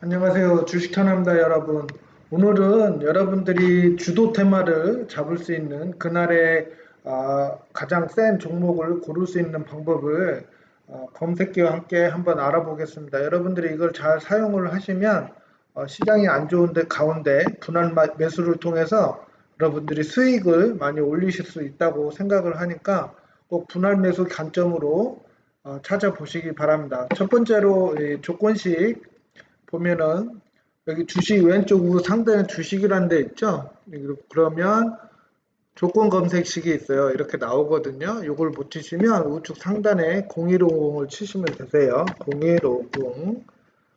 안녕하세요. 주식턴합니다, 여러분. 오늘은 여러분들이 주도 테마를 잡을 수 있는 그날의 아, 가장 센 종목을 고를 수 있는 방법을 어, 검색기와 함께 한번 알아보겠습니다. 여러분들이 이걸 잘 사용을 하시면 어, 시장이 안 좋은데 가운데 분할 마- 매수를 통해서 여러분들이 수익을 많이 올리실 수 있다고 생각을 하니까 꼭 분할 매수 관점으로 어, 찾아보시기 바랍니다. 첫 번째로 이 조건식 보면은 여기 주식 왼쪽 우 상단에 주식이라는 데 있죠. 그러면 조건 검색식이 있어요. 이렇게 나오거든요. 이걸 못 치시면 우측 상단에 0150을 치시면 되세요. 0150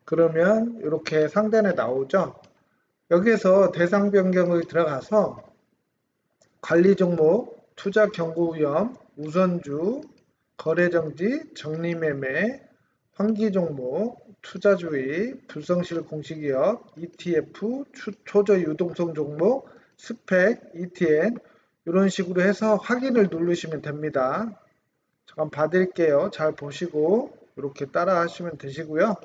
그러면 이렇게 상단에 나오죠. 여기에서 대상 변경을 들어가서 관리 종목, 투자 경고 위험, 우선주, 거래 정지, 정리 매매, 환기 종목, 투자주의, 불성실 공시기업, ETF, 추- 초저 유동성 종목, 스펙, ETN 이런 식으로 해서 확인을 누르시면 됩니다. 잠깐 봐드릴게요. 잘 보시고 이렇게 따라 하시면 되시고요.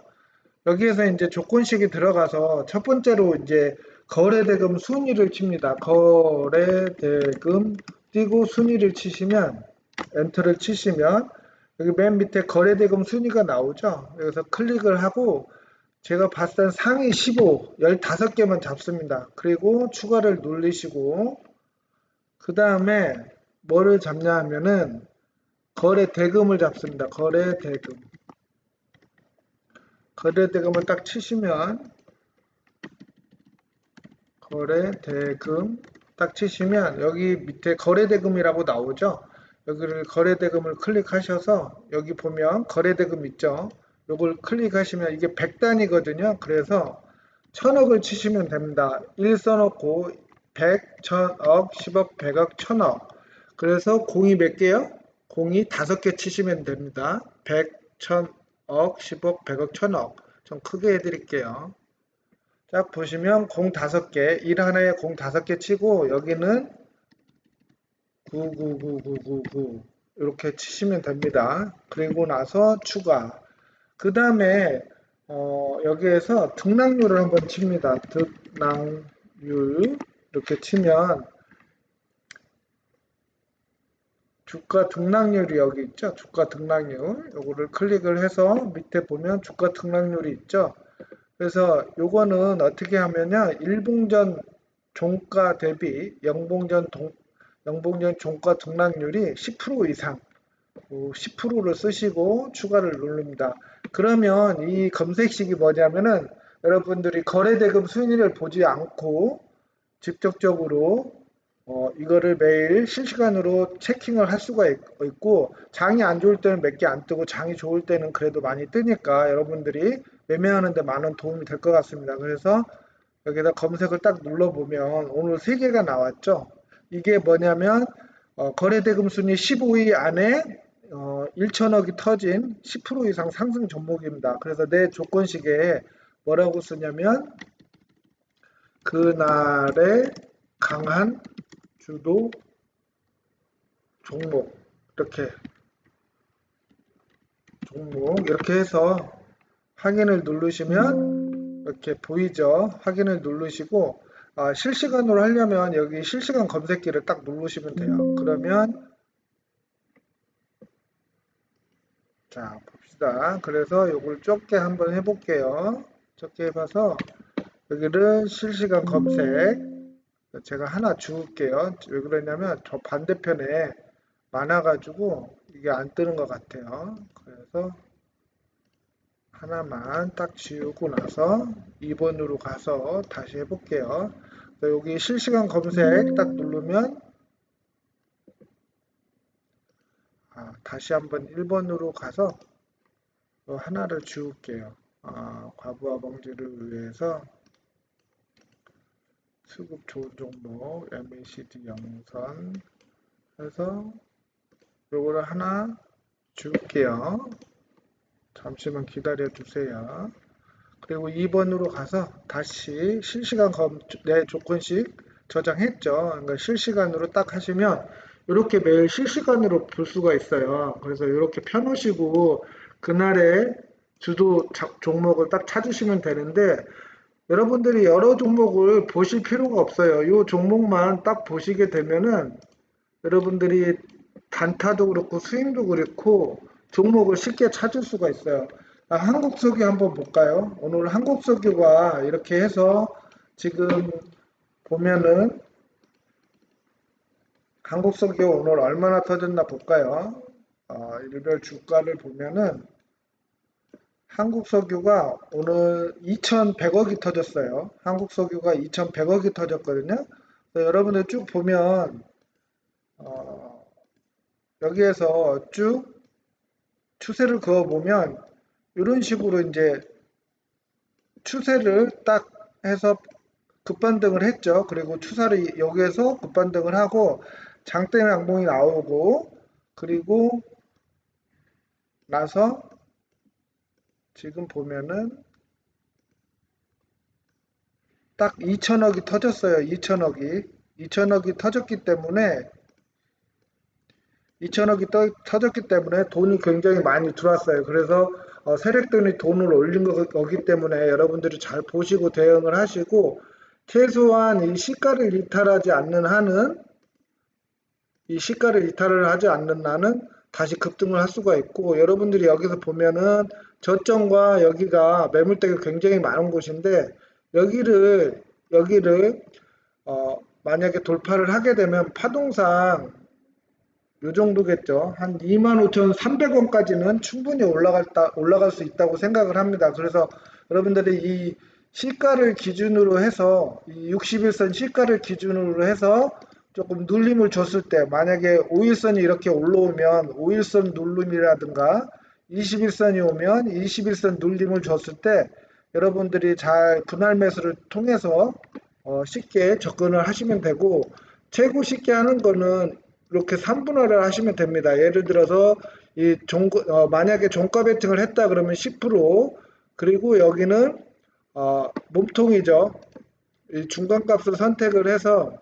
여기에서 이제 조건식이 들어가서 첫 번째로 이제 거래대금 순위를 칩니다. 거래대금 띄고 순위를 치시면 엔터를 치시면 여기 맨 밑에 거래대금 순위가 나오죠. 여기서 클릭을 하고 제가 봤을 땐 상위 15, 15개만 잡습니다. 그리고 추가를 누르시고 그 다음에 뭐를 잡냐 하면은 거래 대금을 잡습니다. 거래 대금. 거래 대금을 딱 치시면 거래 대금 딱 치시면 여기 밑에 거래 대금이라고 나오죠. 여기를 거래 대금을 클릭하셔서 여기 보면 거래 대금 있죠. 요걸 클릭하시면 이게 100단이거든요. 그래서 천억을 치시면 됩니다. 1 써놓고 100, 1000억, 10억, 100억, 1000억. 그래서 공이 몇 개요? 공이 다섯 개 치시면 됩니다. 100, 1000억, 10억, 100억, 1000억. 좀 크게 해드릴게요. 딱 보시면 공 다섯 개, 일 하나에 공 다섯 개 치고 여기는 9999999 이렇게 치시면 됩니다. 그리고 나서 추가. 그 다음에 어, 여기에서 등락률을 한번 칩니다. 등락률 이렇게 치면 주가 등락률이 여기 있죠. 주가 등락률. 요거를 클릭을 해서 밑에 보면 주가 등락률이 있죠. 그래서 요거는 어떻게 하면요. 일봉전 종가 대비 영봉전 동, 영봉전 종가 등락률이 10% 이상 10%를 쓰시고 추가를 누릅니다. 그러면 이 검색식이 뭐냐면은 여러분들이 거래대금 순위를 보지 않고 직접적으로 어, 이거를 매일 실시간으로 체킹을 할 수가 있, 고 장이 안 좋을 때는 몇 개 안 뜨고 장이 좋을 때는 그래도 많이 뜨니까 여러분들이 매매하는데 많은 도움이 될 것 같습니다. 그래서 여기다 검색을 딱 눌러보면 오늘 세 개가 나왔죠. 이게 뭐냐면 어, 거래대금 순위 15위 안에 어, 1천억이 터진 10% 이상 상승 종목입니다. 그래서 내 조건식에 뭐라고 쓰냐면 그날의 강한 주도 종목 이렇게 종목 이렇게 해서 확인을 누르시면 이렇게 보이죠 확인을 누르시고 아, 실시간으로 하려면 여기 실시간 검색기를 딱 누르시면 돼요 그러면 자 봅시다 그래서 이걸 좁게 한번 해볼게요 적게 해봐서 여기를 실시간 검색 제가 하나 주울게요. 왜 그러냐면 저 반대편에 많아가지고 이게 안 뜨는 것 같아요. 그래서 하나만 딱 지우고 나서 2번으로 가서 다시 해볼게요. 여기 실시간 검색 딱 누르면 아, 다시 한번 1번으로 가서 하나를 지울게요. 아, 과부하 방지를 위해서 수급 좋은 종목 MACD 영선 해서 요거를 하나 줄게요. 잠시만 기다려 주세요. 그리고 2번으로 가서 다시 실시간 검, 내 조건식 저장했죠. 그러니까 실시간으로 딱 하시면 이렇게 매일 실시간으로 볼 수가 있어요. 그래서 이렇게 펴놓으시고 그날의 주도 자- 종목을 딱 찾으시면 되는데 여러분들이 여러 종목을 보실 필요가 없어요. 이 종목만 딱 보시게 되면은 여러분들이 단타도 그렇고 스윙도 그렇고 종목을 쉽게 찾을 수가 있어요. 아, 한국석유 한번 볼까요? 오늘 한국석유가 이렇게 해서 지금 보면은 한국석유 오늘 얼마나 터졌나 볼까요? 아, 일별 주가를 보면은 한국석유가 오늘 2,100억이 터졌어요. 한국석유가 2,100억이 터졌거든요. 여러분들 쭉 보면 어, 여기에서 쭉 추세를 그어 보면 이런 식으로 이제 추세를 딱 해서 급반등을 했죠. 그리고 추세를 여기에서 급반등을 하고 장대 양봉이 나오고 그리고 나서 지금 보면은 딱 2천억이 터졌어요. 2천억이. 2천억이 터졌기 때문에 2천억이 떠- 터졌기 때문에 돈이 굉장히 많이 들어왔어요. 그래서 어, 세력들이 돈을 올린 거- 거기 때문에 여러분들이 잘 보시고 대응을 하시고 최소한 이 시가를 이탈하지 않는 한은 이 시가를 이탈을 하지 않는 한은 다시 급등을 할 수가 있고 여러분들이 여기서 보면은 저점과 여기가 매물대가 굉장히 많은 곳인데 여기를 여기를 어, 만약에 돌파를 하게 되면 파동상 요 정도겠죠. 한 25,300원까지는 충분히 올라갔다, 올라갈 수 있다고 생각을 합니다. 그래서 여러분들이 이 시가를 기준으로 해서, 이 61선 시가를 기준으로 해서 조금 눌림을 줬을 때, 만약에 5일선이 이렇게 올라오면 5일선 눌림이라든가 21선이 오면 21선 눌림을 줬을 때, 여러분들이 잘 분할 매수를 통해서 어, 쉽게 접근을 하시면 되고, 최고 쉽게 하는 거는 이렇게 3분할을 하시면 됩니다. 예를 들어서 이 종, 어, 만약에 종가 베팅을 했다 그러면 10% 그리고 여기는 어, 몸통이죠. 이 중간값을 선택을 해서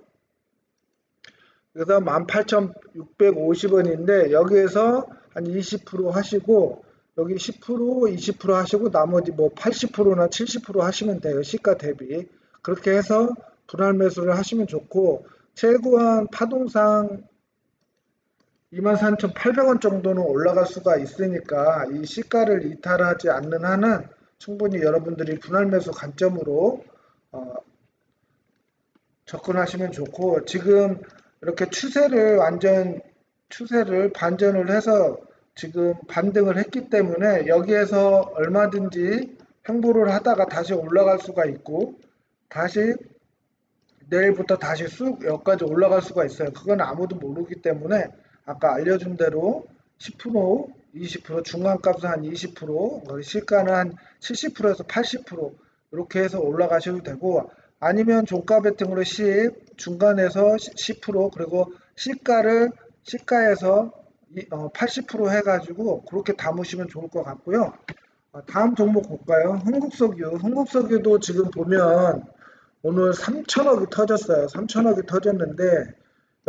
그래서 18,650원인데 여기에서 한 20% 하시고 여기 10% 20% 하시고 나머지 뭐 80%나 70% 하시면 돼요. 시가 대비. 그렇게 해서 분할 매수를 하시면 좋고 최고한 파동상 23,800원 정도는 올라갈 수가 있으니까 이 시가를 이탈하지 않는 한은 충분히 여러분들이 분할 매수 관점으로 어, 접근하시면 좋고 지금 이렇게 추세를 완전 추세를 반전을 해서 지금 반등을 했기 때문에 여기에서 얼마든지 횡보를 하다가 다시 올라갈 수가 있고 다시 내일부터 다시 쑥 여기까지 올라갈 수가 있어요. 그건 아무도 모르기 때문에 아까 알려준 대로 10%, 20% 중간값은 한 20%, 시가는 한 70%에서 80% 이렇게 해서 올라가셔도 되고 아니면 종가 베팅으로 10, 중간에서 10% 그리고 시가를 시가에서 80% 해가지고 그렇게 담으시면 좋을 것 같고요. 어, 다음 종목 볼까요? 흥국석유. 흥국석유도 지금 보면 오늘 3천억이 터졌어요. 3천억이 터졌는데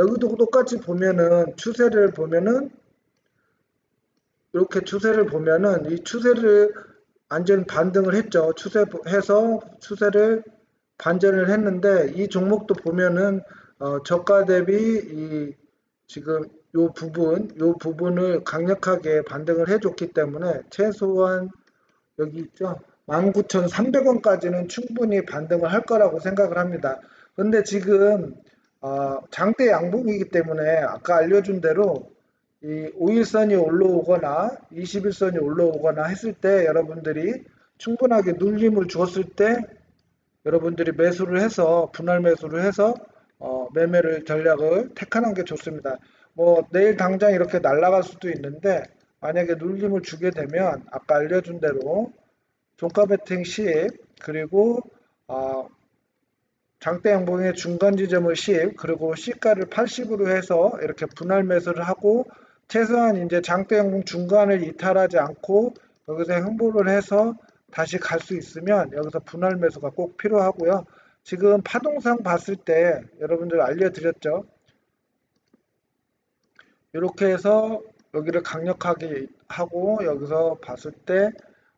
여기도 똑같이 보면은 추세를 보면은 이렇게 추세를 보면은 이 추세를 완전 반등을 했죠. 추세 해서 추세를 반전을 했는데 이 종목도 보면은 어, 저가 대비 이 지금 요 부분 요 부분을 강력하게 반등을 해줬기 때문에 최소한 여기 있죠. 19,300원까지는 충분히 반등을 할 거라고 생각을 합니다. 근데 지금 어, 장대 양봉이기 때문에 아까 알려준 대로 이 5일선이 올라오거나 21선이 올라오거나 했을 때 여러분들이 충분하게 눌림을 주었을 때 여러분들이 매수를 해서 분할 매수를 해서 어, 매매를 전략을 택하는 게 좋습니다. 뭐 내일 당장 이렇게 날아갈 수도 있는데 만약에 눌림을 주게 되면 아까 알려준 대로 종가 베팅 10 그리고 어, 장대 양봉의 중간 지점을 10 그리고 시가를 80으로 해서 이렇게 분할 매수를 하고 최소한 이제 장대 양봉 중간을 이탈하지 않고 여기서 행보를 해서 다시 갈 수 있으면 여기서 분할 매수가 꼭 필요하고요. 지금 파동상 봤을 때 여러분들 알려드렸죠. 이렇게 해서 여기를 강력하게 하고 여기서 봤을 때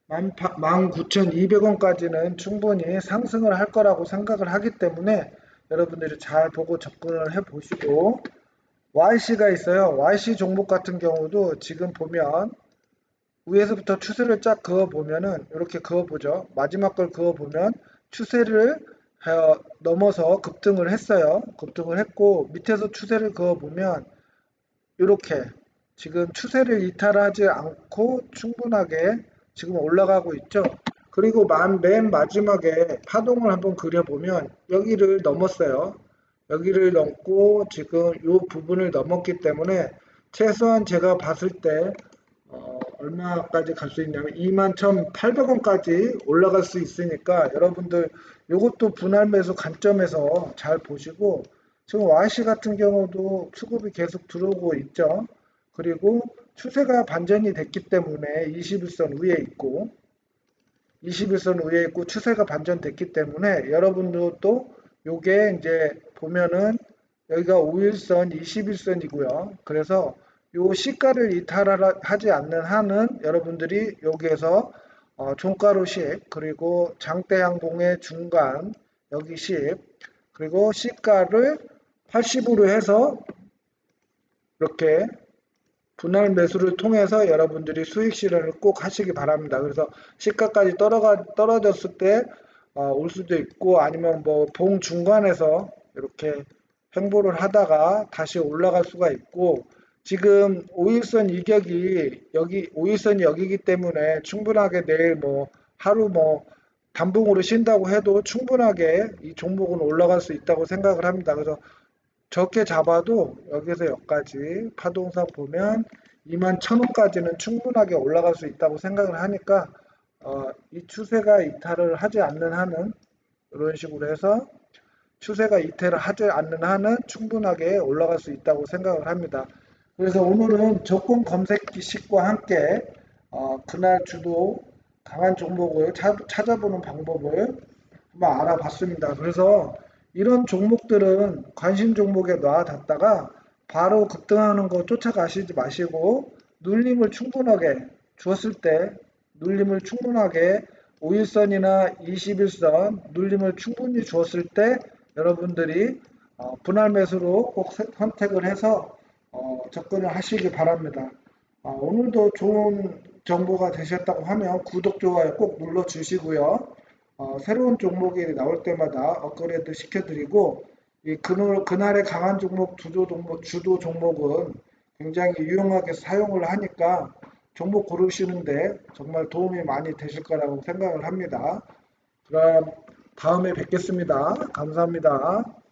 19,200원까지는 충분히 상승을 할 거라고 생각을 하기 때문에 여러분들이 잘 보고 접근을 해 보시고 YC가 있어요. YC 종목 같은 경우도 지금 보면 위에서부터 추세를 쫙 그어 보면은 이렇게 그어 보죠. 마지막 걸 그어 보면 추세를 어, 넘어서 급등을 했어요. 급등을 했고 밑에서 추세를 그어 보면 이렇게 지금 추세를 이탈하지 않고 충분하게 지금 올라가고 있죠. 그리고 만, 맨 마지막에 파동을 한번 그려보면 여기를 넘었어요. 여기를 넘고 지금 이 부분을 넘었기 때문에 최소한 제가 봤을 때 어, 얼마까지 갈 수 있냐면 21,800원까지 올라갈 수 있으니까 여러분들 이것도 분할 매수 관점에서 잘 보시고 지금 YC 같은 경우도 수급이 계속 들어오고 있죠. 그리고 추세가 반전이 됐기 때문에 21선 위에 있고 21선 위에 있고 추세가 반전됐기 때문에 여러분들도 요게 이제 보면은 여기가 5일선 21선이고요. 그래서 요 시가를 이탈하지 않는 한은 여러분들이 여기에서 어, 종가로 10 그리고 장대양봉의 중간 여기 10 그리고 시가를 80으로 해서 이렇게 분할 매수를 통해서 여러분들이 수익 실현을 꼭 하시기 바랍니다. 그래서 시가까지 떨어가, 떨어졌을 때, 어, 올 수도 있고, 아니면 뭐, 봉 중간에서 이렇게 횡보를 하다가 다시 올라갈 수가 있고, 지금 5일선 이격이 여기, 5일선이 여기기 때문에 충분하게 내일 뭐, 하루 뭐, 단봉으로 쉰다고 해도 충분하게 이 종목은 올라갈 수 있다고 생각을 합니다. 그래서 적게 잡아도 여기서 여기까지 파동상 보면 2만 1000원까지는 충분하게 올라갈 수 있다고 생각을 하니까 어, 이 추세가 이탈을 하지 않는 한은 이런 식으로 해서 추세가 이탈을 하지 않는 한은 충분하게 올라갈 수 있다고 생각을 합니다. 그래서 오늘은 조건 검색 기식과 함께 어, 그날 주도 강한 종목을 찾아보는 방법을 한번 알아봤습니다. 그래서 이런 종목들은 관심 종목에 놔뒀다가 바로 급등하는 거 쫓아가시지 마시고 눌림을 충분하게 주었을 때 눌림을 충분하게 5일선이나 21선 눌림을 충분히 주었을 때 여러분들이 어, 분할 매수로 꼭 선택을 해서 어, 접근을 하시기 바랍니다. 어, 오늘도 좋은 정보가 되셨다고 하면 구독, 좋아요 꼭 눌러 주시고요. 어, 새로운 종목이 나올 때마다 업그레이드 시켜드리고 이 그날, 그날의 강한 종목 주도 종목 주도 종목은 굉장히 유용하게 사용을 하니까 종목 고르시는데 정말 도움이 많이 되실 거라고 생각을 합니다. 그럼 다음에 뵙겠습니다. 감사합니다.